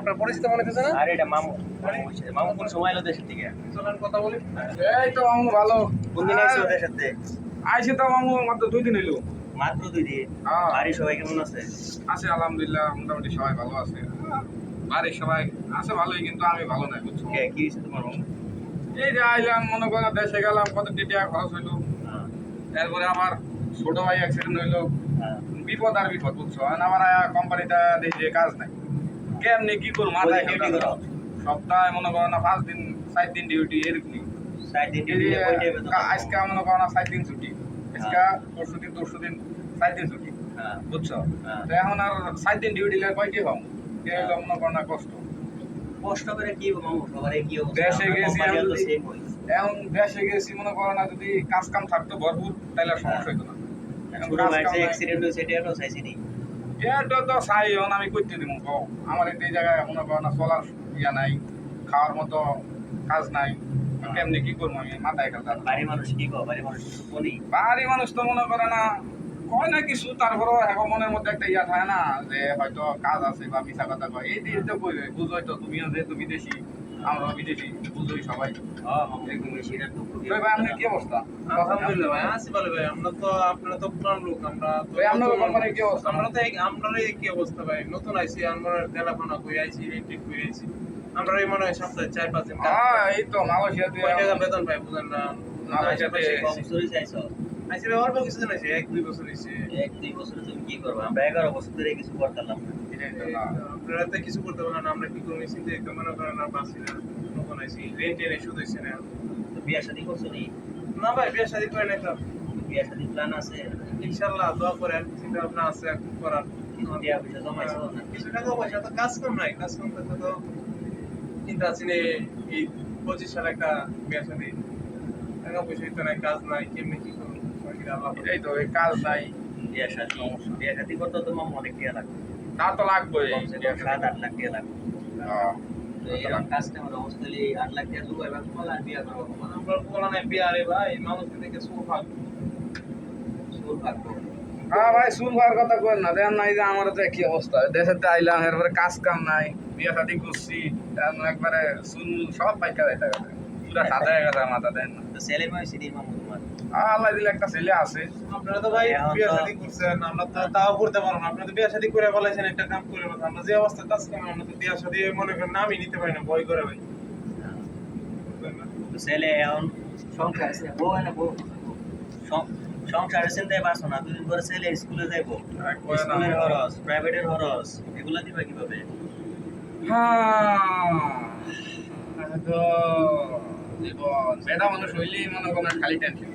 আপনার পরিচিত মনে হচ্ছে না? আর এটা মামু। মামু কোন সময় এলো দেশের থেকে চলেন কথা বলি। এই তো মামু ভালো। কোন দিন আইছো ওদের সাথে আইসি তো মামু মাত্র দুই দিন এলো মাত্র দুই দিন? হ্যাঁ। বাড়ির সবাই কেমন আছে? আছে আলহামদুলিল্লাহ মোটামুটি সবাই ভালো আছে। বাড়ির সবাই আছে ভালোই কিন্তু আমি ভালো নাই বুঝছ? কি হয়েছে তোমার মামু? এই যে আইলাম মনে করো দেশে গেলাম কত টাকা খরচ হইল। হ্যাঁ, এরপরে আমার ছোট ভাই অ্যাক্সিডেন্ট হইল। হ্যাঁ। বিপদ আর বিপদ বুঝছ? আমার কোম্পানিটা দেখি কাজ নাই। কেমনি কি করব মাথায়? সপ্তাহে মনে করো না পাঁচ দিন সাত দিন ডিউটি এরকমই। আজকে মনে করো না সাত দিন ছুটি। আজকে পরশু দিন দিন সাত দিন ছুটি। হ্যাঁ। বুঝছ? হ্যাঁ। তো এখন আর সাত দিন ডিউটি লাগে হম? কে হলো মনে করো না কষ্ট। কষ্ট করে কি দেশে গেছি হয়। এখন দেশে গেছি মনে করো না যদি কাজ কাম থাকতো ভরপুর তাহলে সমস্যা হইতো না। ছোট কাজ ভাইয়ের যে নাই। অ্যাক্সিডেন্ট হয়েছে এটা চাইছি নি। এটা তো চাই এখন আমি করতে দিব কও। আমার এই জায়গায় মনে করো না চলার ইয়া নাই খাওয়ার মতো কাজ নাই কেমনি কি করব আমি? মাথায় খেলতে বাড়ির মানুষ কি কো বাড়ির মানুষ কিছু বলি বাড়ি মানুষ তো মনে করে না কয় না কিছু তারপরেও এখন মনের মধ্যে একটা ইয়া থাকে না যে হয়তো কাজ আছে বা মিশা কথা কয়। এই দিন তো বুঝোই তো তুমিও যেহেতু বিদেশি আমরাও বিদেশি বুঝোই সবাই। একদম বেশি এটা তো খুবই ভাই ভাই আপনার কি অবস্থা? আলহামদুলিল্লাহ ভাই। আছি ভালো ভাই আমরা তো আপনারা তো পুরান লোক আমরা তো ভাই, আপনার নতুন- কোম্পানির কি অবস্থা? আমরা তো এই- কি অবস্থা ভাই? নতুন আইছি আমরা দেলাফানা কই আইছি রেন্টেড কই আইছি। আমরা এই মনে হয় সপ্তাহে চার পাঁচ দিন হ্যাঁ এই তো মালয়েশিয়াতে কয় টাকা বেতন পাই বুঝেন না। মালয়েশিয়াতে কম বছরই চাইছো? আইছি অল্প কিছুদিন আইছি এক দুই বছর হইছে এক দুই বছরে তুমি কি করবে? আমরা এগারো বছর ধরে কিছু করতাম না। এটাই তো না। আপনারা তো কিছু করতে পারেন আমরা কি করব? চিন্তা একটু মনে করেন আর বাঁচি না নতুন আইছি রেন্টে এনে শুধু হইছে না। তো বিয়া শাদী করছ নি? না ভাই বিয়ে শাদী করে নাই তো। বিয়া শাদী প্ল্যান আছে? ইনশাল্লাহ দোয়া করেন চিন্তা ভাবনা আছে করার। কিছু বিয়া পয়সা জমাইছো না? কিছু টাকা পয়সা তো কাজ কম নাই কাজ কম থাকলে তো চিন্তা আছে এই পঁচিশ সালে একটা বিয়ে শাদী। টাকা পয়সা তো নাই কাজ নাই কেমনি কি করব? এটাই তো এই কাজ নাই। বিয়া শাদী বিয়া শাদী করতে তো মামু অনেক টাকা লাগবে। তা তো লাগবে সাত আট লাখ টাকা লাগবে। হ্যাঁ। এরকম কাস্টমার অবস্থা আট লাখ টাকা জোগাড় এবার তোমার আর বিয়া করব আমরা বলা নাই বিয়ে আরে ভাই মানুষকে দেখে সুর হ্যাঁ কথা না। দেন নাই যে আমার তো কি অবস্থা। দেশেতে আইলাম এরপরে কাজ কাম নাই। বিয়ে শাদি করছি একবারে শুন সব পাইকা যাইতে গেছে পুরা সাদা হয়ে গেছে মাথা দেন তো ছেলে মেয়ে সিডি মামু তোমার? আল্লাহ দিলে একটা ছেলে আছে। আপনারা তো ভাই বিয়ে শাদী করছেন আমরা তো তাও করতে পারব না। আপনারা তো বিয়ে শাদী করে বলেছেন একটা কাম করে বলেছেন আমরা যে অবস্থা কাজ করেন আমরা তো বিয়ে শাদী মনে করেন নামই নিতে পারি না ভয় করে ভাই। তো ছেলে এখন সংসার আছে বউ না বউ? সং- সংসারের চিন্তায় বাঁচো না দুদিন পরে ছেলে স্কুলে যাইবো। স্কুলের খরচ প্রাইভেটের খরচ এগুলা দিবা কীভাবে? হ্যাঁ। তো জীবন বেটা মানুষ হইলেই মনে করেন খালি টেনশন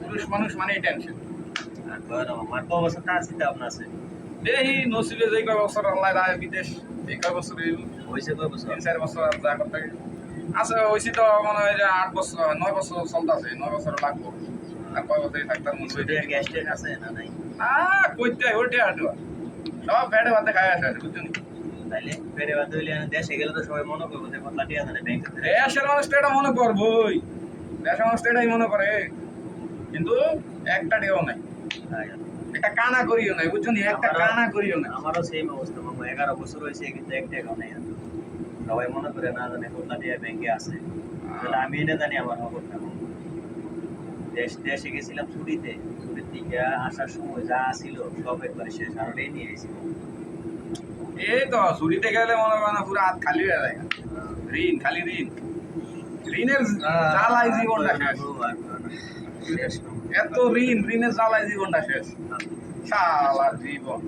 পুরুষ মানুষ মানেই টেনশন আমার তো অবস্থা চিন্তা ভাবনা আছে? দেখি নসিবে যে কয় বছর আল্লাহ রায় বিদেশ এই কয় বছর হয়েছে কয় বছর? তিন চার বছর যা করতে আছে হয়েছি তো মনে হয় যে আট বছর নয় বছর চলতেছে নয় বছর লাগবো। আর কয় বছর থাকতাম মনে হয়। গ্যাস আছে না নাই? না কইতে ওইটা হাঁটুয়া সব পেটে ভাতে খাই আসে বুঝছেন? তাইলে পেটে বাদ হইলে দেশে গেলে তো সবাই মনে করব যে কত টিয়া জানে ব্যাংকে দেশের মানুষ এটা মনে করবই। দেশের মানুষ এটাই মনে করে। কিন্তু একটা ডেও নাই। একটা কানা করিও নাই বুঝছেন একটা কানা করিও না আমারও সেম অবস্থা মামা। এগারো বছর হয়েছে কিন্তু এক টাকাও নেই। সবাই মনে করে না জানে টিয়া ব্যাংকে আছে। তাহলে আমি এটা জানি আমার খবরটা দেশ দেশে গেছিলাম ছুটিতে। ছুটির থেকে আসার সময় যা ছিল সব একবারে শেষ। আর নিয়ে এসেছি এই তো সুরিতে গেলে মনে হয় না পুরো হাত খালি হয়ে যায়। ঋণ খালি ঋণ। ঋণের জ্বালায় জীবনটা শেষ। এত ঋণ ঋণের জ্বালায় জীবনটা শেষ। শালার জীবন।